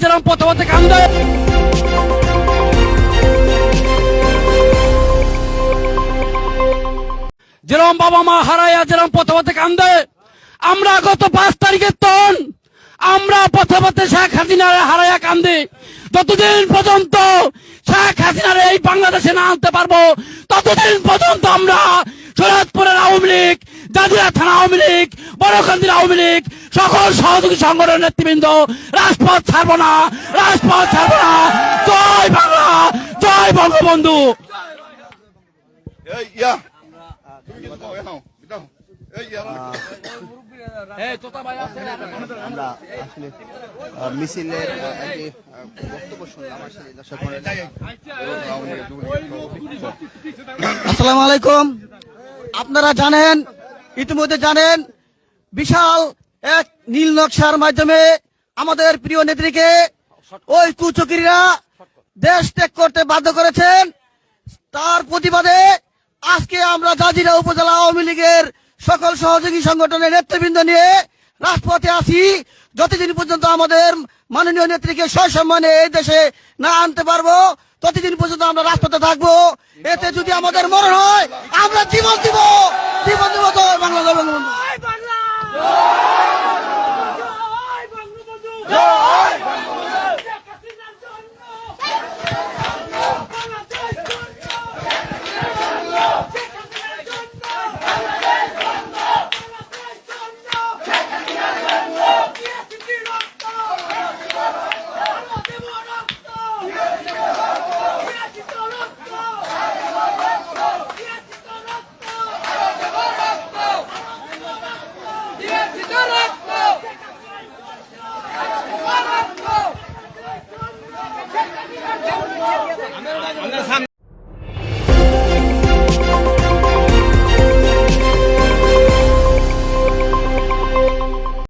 যেরকম পথে পথে কান্দে যেরকম বাবা মা হারাইয়া যেরকম পথে কান্দে আমরা গত পাঁচ তারিখের তন, আমরা পথে পথে শেখ হাসিনারে হারাইয়া কান্দে। যতদিন পর্যন্ত শেখ হাসিনারে এই বাংলাদেশে না আনতে পারব, ততদিন পর্যন্ত আমরা শরৎপুরের আওয়ামী লীগ জাজিরা থানা আওয়ামী লীগ বড়কান্দির আওয়ামী লীগ সকল সহযোগী সংগঠনের নেতৃবৃন্দ রাজপথ ছাড়বো না রাজপথ ছাড়বো না। জয় বাংলা জয় বঙ্গবন্ধু. আমরা আসলে মিছিলের বক্তব্য শুনলাম। আসসালামু আলাইকুম। আপনারা জানেন ইতিমধ্যে জানেন, বিশাল এক নীল নকশার মাধ্যমে আমাদের প্রিয় নেত্রীকে ওই কুচকিরা দেশ ত্যাগ করতে বাধ্য করেছেন। তার প্রতিবাদে আজকে আমরা জাজিরা উপজেলা আওয়ামী লীগের সকল সহযোগী সংগঠনের নেতৃবৃন্দ নিয়ে রাজপথে আছি। যতদিন পর্যন্ত আমাদের মাননীয় নেত্রীকে সসম্মানে এই দেশে না আনতে পারব, ততদিন পর্যন্ত আমরা রাজপথে থাকব। এতে যদি আমাদের মরণ হয়, আমরা জীবন দিব। তো বাংলা জয় 皆さん